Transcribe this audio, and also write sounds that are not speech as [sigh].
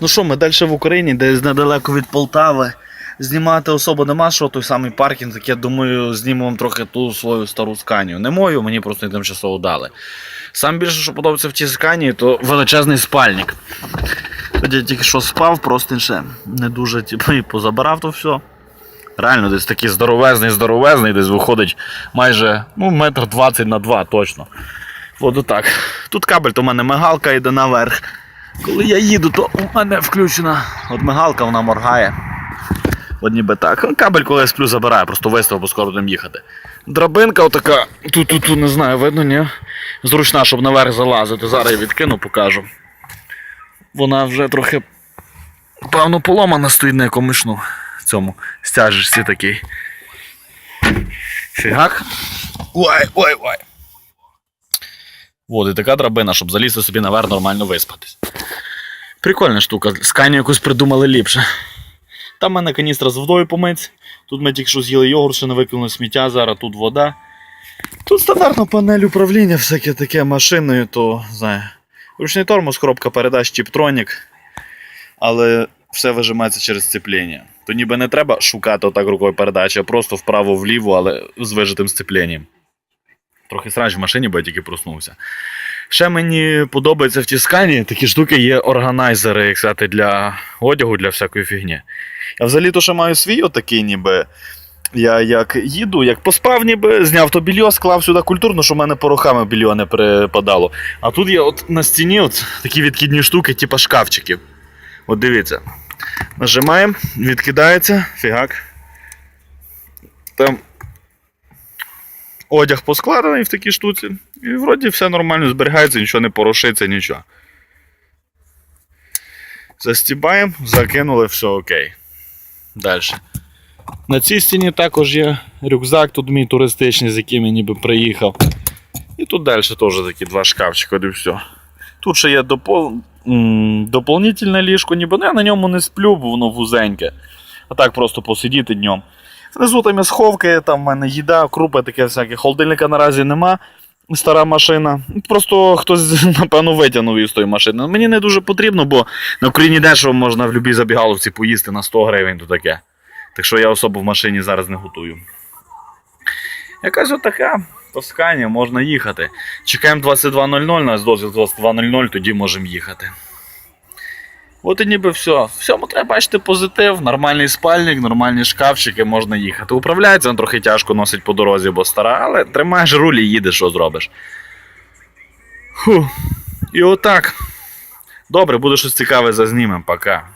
Ну що, ми далі в Україні, десь недалеко від Полтави. Знімати особо нема що, той самий паркінг, так я думаю, зніму вам трохи ту свою стару сканію. Не мою, мені просто її тимчасово дали. Сам більше, що подобається в цій сканії, то величезний спальник. От Я тільки що спав, просто ще не дуже типу, і позабирав то все. Реально, десь такий здоровезний, здоровезний, десь виходить майже ну, метр двадцять на два точно. От отак. Тут кабель, то в мене мигалка йде наверх. Коли я їду, то у мене включена от мигалка, вона моргає. От ніби так. Ну, Кабель, коли я сплю, забираю, просто виставив, бо скоро будемо їхати. Драбинка отака, тут, тут, тут, не знаю, видно, ні? Зручна, щоб наверх залазити. Зараз я відкину, покажу. Вона вже трохи, певно, поломана стоїть на якомусь ну, цьому стяжечці такий. Фігак. Ой, ой, ой. От, і така драбина, щоб залізти собі наверх нормально виспатись. Прикольна штука, сканю якусь придумали ліпше. Там в мене каністра з водою помить. Тут ми тільки що з'їли йогурт, не викинули сміття, зараз тут вода. Тут стандартна панель управління, всяке таке машиною, то знаю. Ручний тормоз, коробка передач, чіптронік. Але все вижимається через сцепління. То ніби не треба шукати отак рукою передачі, а просто вправо-вліво, але з вижитим сцепленням. Трохи срач в машині, бо я тільки проснувся. Ще мені подобається в тій скані, такі штуки є органайзери, як сказати, для одягу, для всякої фігні. Я взагалі то ще маю свій отакий, ніби. Я як їду, як поспав, ніби зняв то більйо, склав сюди культурно, щоб в мене порохами більйо не припадало. А тут є от на стіні от такі відкидні штуки, типу шкафчиків. От дивіться. Нажимаємо, відкидається, фігак. Там одяг поскладений в такій штуці. І вроді все нормально зберігається, нічого не порошиться, нічого. Застібаємо, закинули, все окей. Далі. На цій стіні також є рюкзак, тут мій туристичний, з яким я ніби приїхав. І тут далі теж такі два шкафчика, і все. Тут ще є допол... м, дополнительне ліжко, ніби ну, я на ньому не сплю, бо воно вузеньке. А так просто посидіти днем. Внизу там є сховки, там в мене їда, крупи, таке всяке. Холодильника наразі нема. Стара машина. Просто хтось, [laughs] напевно, витягнув її з тої машини. Мені не дуже потрібно, бо на Україні дешево можна в будь-якій забігаловці поїсти на 100 гривень, то таке. Так що я особу в машині зараз не готую. Якась отака Тоскання, можна їхати. Чекаємо 22.00, нас дозвіл 22.00, тоді можемо їхати. От і ніби все. Всьому треба бачити позитив, нормальний спальник, нормальні шкафчики, можна їхати. Управляється він трохи тяжко носить по дорозі, бо стара, але тримаєш руль і їдеш, що зробиш. Фу. І отак. Добре, буде щось цікаве зазнімемо. Пока.